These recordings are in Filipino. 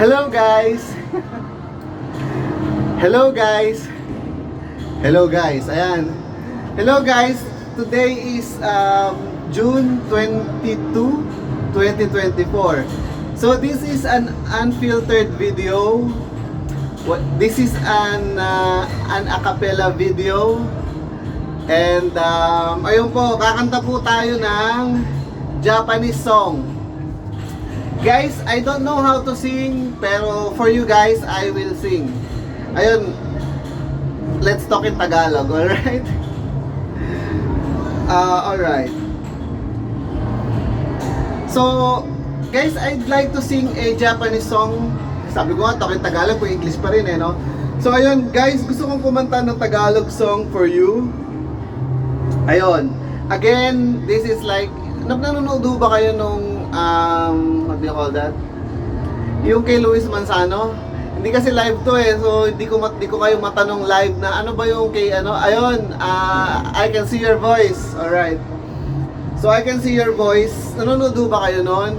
Hello guys! Hello guys! Hello guys, ayan. Hello guys, today is um, June 22, 2024. So this is an unfiltered video. What this is an uh, an a cappella video. And um, ayun po, kakanta po tayo ng Japanese song. Guys, I don't know how to sing, pero for you guys, I will sing. Ayun, let's talk in Tagalog, alright? Uh, alright. So, guys, I'd like to sing a Japanese song. Sabi ko nga, talk in Tagalog, kung English pa rin eh, no? So, ayun, guys, gusto kong kumanta ng Tagalog song for you. Ayun. Again, this is like, nan- nanonood ba kayo nung, um, what do you call that? Yung kay Luis Manzano? Hindi kasi live to eh, so hindi ko mat, hindi ko kayo matanong live na ano ba yung kay ano, ayun, ah, I can see your voice. Alright. So I can see your voice. Nanonood ba kayo noon?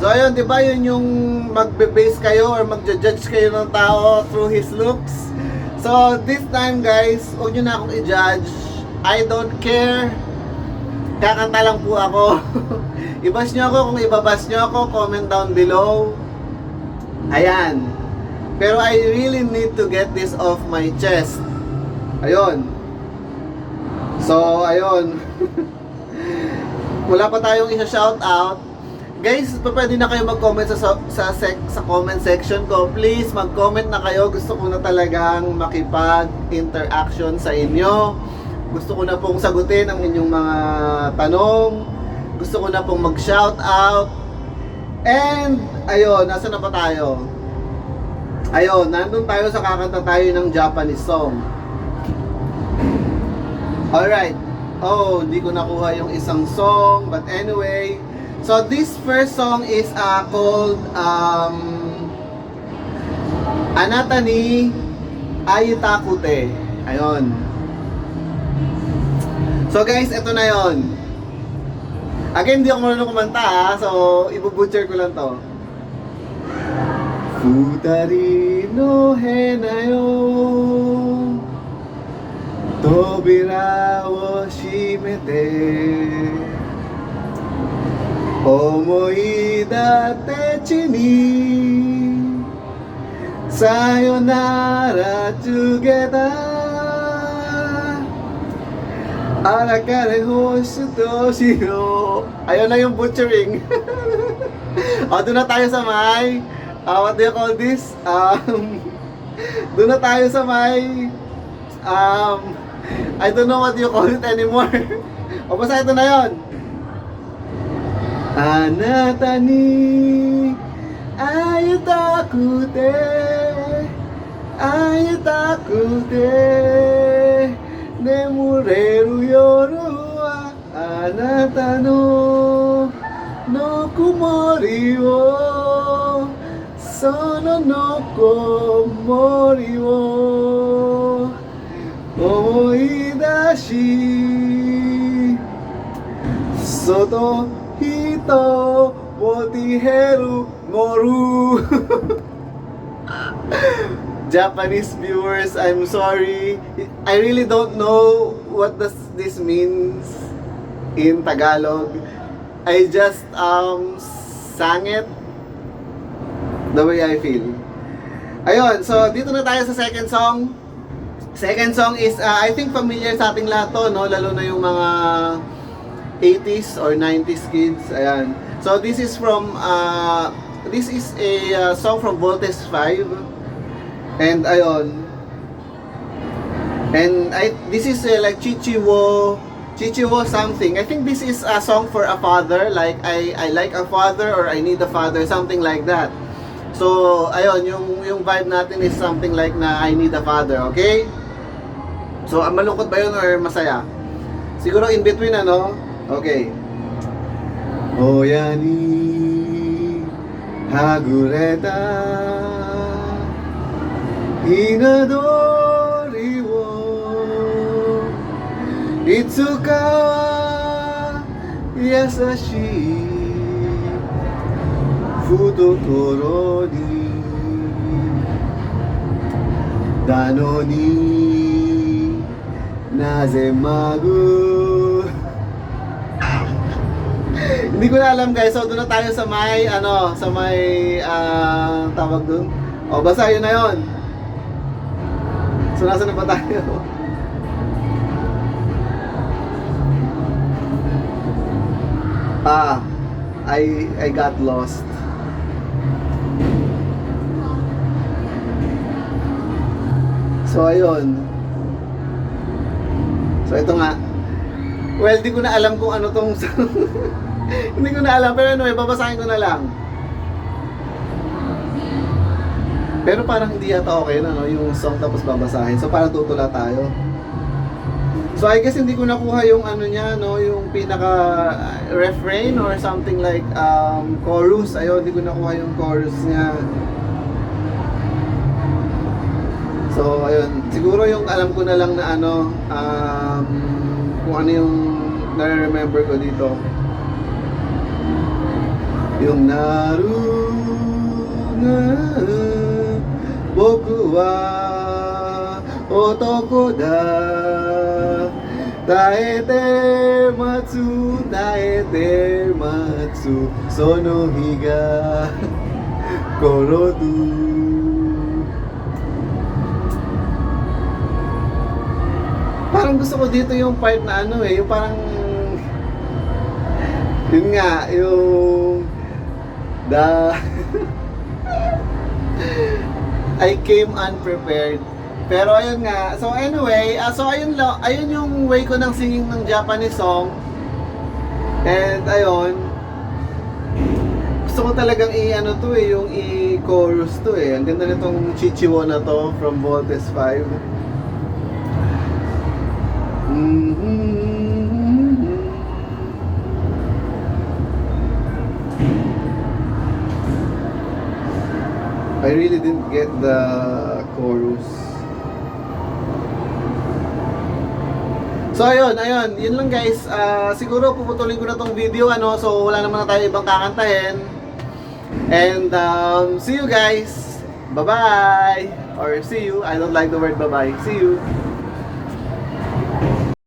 So ayun, 'di ba yun yung magbe-base kayo or magja-judge kayo ng tao through his looks? So this time guys, huwag niyo na akong i-judge. I don't care. Kakanta lang po ako. Ibas niyo ako kung ibabas niyo ako, comment down below. Ayan. Pero I really need to get this off my chest. Ayun. So, ayun. Wala pa tayong isa-shout out. Guys, pwede na kayo mag-comment sa, sa, sec, sa comment section ko. Please, mag-comment na kayo. Gusto ko na talagang makipag-interaction sa inyo. Gusto ko na pong sagutin ang inyong mga tanong. Gusto ko na pong mag-shout out. And, ayun, nasa na ba tayo? Ayun, nandun tayo sa kakanta tayo ng Japanese song. Alright. Oh, hindi ko nakuha yung isang song. But anyway, so this first song is uh, called um, Anata ni Ayitakute. Ayun. So guys, ito na yon. Again, hindi ako marunong kumanta ha. So, ibubutcher ko lang to. Futari no hena yo 扉を閉めて思い立て地にさよなら together あら かれ星としよう Ayun na yung butchering O, doon na tayo sa may ah, What do you call this? Um, doon na tayo sa may um, I don't know what you call it anymore. o basta ito na yon. Anata ni ayatakute ayatakute nemureru yoru wa anata no no kumori wo sono no komori wo 思い出し外人ボティヘルモル Japanese viewers, I'm sorry. I really don't know what does this means in Tagalog. I just um sang it the way I feel. Ayun, so dito na tayo sa second song. Second song is, uh, I think familiar sa ating lahat to, no? Lalo na yung mga 80s or 90s kids. Ayan. So this is from, uh, this is a uh, song from Voltes 5. And ayun. And I, this is uh, like Chichiwo, Chichiwo something. I think this is a song for a father. Like, I, I like a father or I need a father, something like that. So, ayun, yung, yung vibe natin is something like na I need a father, okay? So, malungkot ba yun or masaya? Siguro in between, ano? Okay. Oyani hagureta hinadori いつか優しい懐になのになぜマグ Hindi ko na alam guys. So doon na tayo sa may ano, sa may uh, tawag doon. O basta yun na yun. So nasa na ba tayo? Ah, I, I got lost. So, ayun. So, ito nga. Well, di ko na alam kung ano tong... Hindi ko na alam, pero anyway, babasahin ko na lang. Pero parang hindi yata okay na, no? Yung song tapos babasahin. So, parang tutula tayo. So, I guess hindi ko nakuha yung ano niya, no? Yung pinaka uh, refrain or something like um, chorus. Ayun, hindi ko nakuha yung chorus niya. So, ayun. Siguro yung alam ko na lang na ano, um, kung ano yung nare-remember ko dito. Yung naru na boku wa otoko da taete matsu taete matsu sono hi ga korodu Parang gusto ko dito yung part na ano eh, yung parang yun nga, yung the I came unprepared. Pero ayun nga, so anyway, ah, so ayun lo, ayun yung way ko ng singing ng Japanese song. And ayun, gusto ko talagang i-ano to eh, yung i-chorus to eh. Ang ganda nitong Chichiwo na to from Voltes 5. I really didn't get the chorus. So ayun, ayun, yun lang guys. Ah, siguro puputulin ko na tong video ano, so wala naman na tayo ibang kakantahin. And um, see you guys. Bye-bye. Or see you. I don't like the word bye-bye. See you.